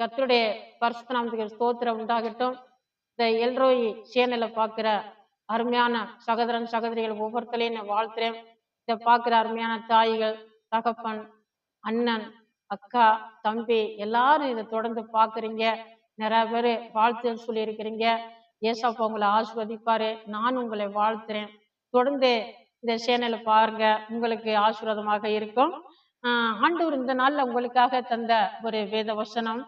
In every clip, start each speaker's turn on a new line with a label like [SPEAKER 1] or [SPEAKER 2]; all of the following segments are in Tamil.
[SPEAKER 1] கர்த்தருடைய பரிசுத்த நாமத்துக்கு ஸ்தோத்திரம் உண்டாகட்டும். இந்த எல்ரோய் சேனலை பார்க்குற அருமையான சகோதரன் சகோதரிகள் ஒவ்வொருத்தரையும் நான் வாழ்த்துறேன். இதை பார்க்குற அருமையான தாய்கள் தகப்பன் அண்ணன் அக்கா தம்பி எல்லாரும் இதை தொடர்ந்து பார்க்குறீங்க. நிறைய பேர் வாழ்த்து சொல்லியிருக்கிறீங்க. ஏசப்பா உங்களை ஆசிர்வதிப்பாரு. நான் உங்களை வாழ்த்துறேன். தொடர்ந்து இந்த சேனலை பாருங்க. உங்களுக்கு ஆசீர்வாதமாக இருக்கும். ஆஹ் ஆண்டவர் இந்த நாள்ல உங்களுக்காக தந்த ஒரு வேத வசனம்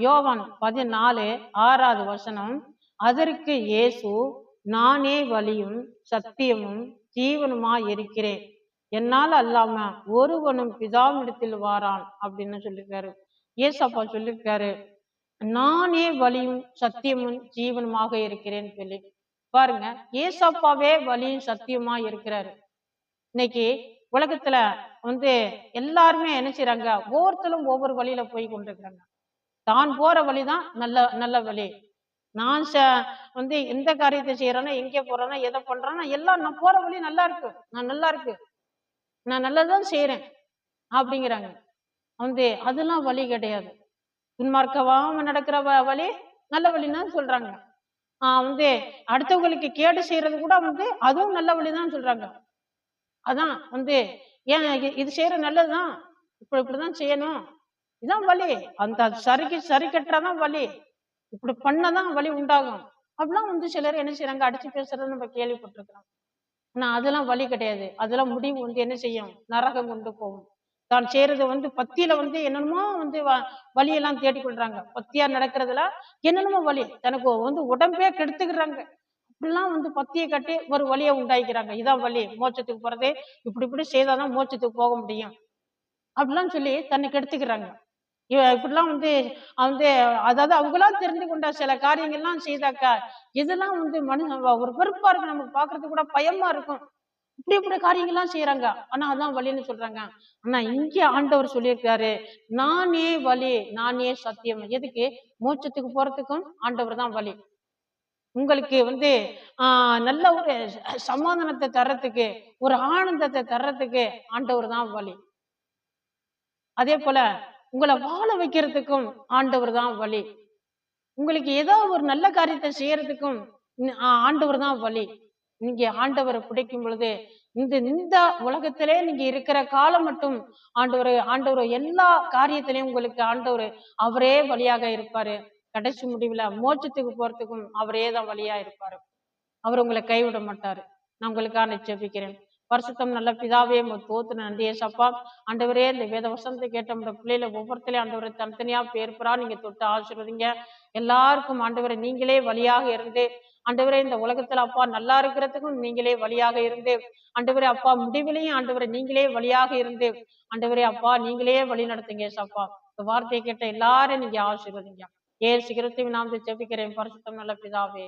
[SPEAKER 1] யோவான் பதினாலு ஆறாவது வசனம் அதற்கு இயேசு நானே வழியும் சத்தியமும் ஜீவனுமா இருக்கிறேன் என்னால் அல்லாம ஒருவனும் பிதாவிடத்தில் வாரான் அப்படின்னு சொல்லியிருக்காரு ஏசப்பா சொல்லியிருக்காரு நானே வழியும் சத்தியமும் ஜீவனுமாக இருக்கிறேன்னு சொல்லி. பாருங்க ஏசப்பாவே வழியும் சத்தியமா இருக்கிறாரு இன்னைக்கு உலகத்துல வந்து எல்லாருமே என்ன செய்யறாங்க ஒவ்வொருத்தரும் ஒவ்வொரு வழியில போய் கொண்டிருக்கிறாங்க. தான் போற வழிதான் நல்ல நல்ல வழி. நான் ச வந்து எந்த காரியத்தை செய்யறேன்னா எங்கே போறேன்னா எதை பண்றேன்னா எல்லாம் நான் போற வழி நல்லா இருக்கு. நான் நல்லா இருக்கு. நான் நல்லதான் செய்யறேன் அப்படிங்கிறாங்க. வந்து அதெல்லாம் வழி கிடையாது. துன்மார்க்கவாம நடக்கிற வ- வழி நல்ல வழின்னு சொல்றாங்க. ஆஹ் வந்து அடுத்தவங்களுக்கு கேடு செய்யறது கூட வந்து அதுவும் நல்ல வழிதான் சொல்றாங்க. அதான் வந்து ஏன் இது- இது செய்யற நல்லதுதான். இப்படி இப்படிதான் செய்யணும். இதான் வலி. அந்த சரிக்கு சரி கட்டுறதான் வலி. இப்படி பண்ணதான் வலி உண்டாகும். அப்படிலாம் வந்து சிலர் என்ன செய்யறாங்க அடிச்சு பேசுறது நம்ம கேள்விப்பட்டிருக்கிறோம். ஆனா அதெல்லாம் வலி கிடையாது. அதெல்லாம் முடிவு வந்து என்ன செய்யும்? நரகம் கொண்டு போகும். தான் செய்யறது வந்து பத்தியில வந்து என்னென்னமோ வந்து வ- தேடி தேடிக்கொள்றாங்க பத்தியா நடக்கிறதுல என்னென்னமோ வழி தனக்கு வந்து உடம்பே கெடுத்துக்கிறாங்க. இப்படிலாம் வந்து பத்தியை கட்டி ஒரு வழியை உண்டாக்கிறாங்க இதான் வழி மோட்சத்துக்கு போறது இப்படி இப்படி செய்தாதான் மோட்சத்துக்கு போக முடியும். அப்படிலாம் சொல்லி தன்னை கெடுத்துக்கிறாங்க. இப்படிலாம் வந்து வந்து அதாவது அவங்களா தெரிந்து கொண்ட சில காரியங்கள்லாம் செய்தாக்கா இதெல்லாம் வந்து மனுஷன் ஒரு வெறுப்பா இருக்கு. நமக்கு பாக்குறதுக்கு கூட பயமா இருக்கும். இப்படி இப்படி காரியங்கள்லாம் செய்யறாங்க ஆனா அதான் வழின்னு சொல்றாங்க. ஆனா இங்கே ஆண்டவர் சொல்லியிருக்காரு நானே வழி நானே சத்தியம். எதுக்கு? மோட்சத்துக்கு போறதுக்கும் ஆண்டவர் தான் வழி. உங்களுக்கு வந்து ஆஹ் நல்ல ஒரு சமாதானத்தை தர்றதுக்கு ஒரு ஆனந்தத்தை தர்றதுக்கு ஆண்டவர் தான் வழி. அதே போல உங்களை வாழ வைக்கிறதுக்கும் ஆண்டவர் தான் வழி. உங்களுக்கு ஏதோ ஒரு நல்ல காரியத்தை செய்யறதுக்கும் ஆண்டவர் தான் வழி. நீங்க ஆண்டவரை பிடிக்கும் பொழுது இந்த இந்த உலகத்திலே நீங்க இருக்கிற காலம் மட்டும் ஆண்டவர் ஆண்டவர் எல்லா காரியத்திலையும் உங்களுக்கு ஆண்டவர் அவரே வழியாக இருப்பாரு. கடைசி முடிவுல மோட்சத்துக்கு போறதுக்கும் அவரே தான் வழியா இருப்பாரு. அவர் உங்களை கைவிட மாட்டாரு. நான் உங்களுக்காக ஜெபிக்கிறேன். பரிசுத்தம் நல்ல பிதாவே தோத்து நன்றி ஏசப்பா. ஆண்டவரே இந்த வேத வசனத்தை கேட்ட நம்ம பிள்ளைல ஒவ்வொருத்தரையும் ஆண்டவரை தனித்தனியா பேர்புறா நீங்க தொட்டு ஆசிர்வதிங்க. எல்லாருக்கும் ஆண்டவரை நீங்களே வழியாக இருந்து. ஆண்டவரே இந்த உலகத்துல அப்பா நல்லா இருக்கிறதுக்கும் நீங்களே வழியாக இருந்து. ஆண்டவரே அப்பா முடிவிலையும் ஆண்டவரை நீங்களே வழியாக இருந்து. ஆண்டவரே அப்பா நீங்களே வழி நடத்துங்க ஏசப்பா. இந்த வார்த்தையை கேட்ட எல்லாரும் நீங்க ஆசீர்வதிங்க. ஏ சிகரத்தையும் நாம் ஜெபிக்கிறேன். பரிசுத்தம் நல்ல பிதாவே.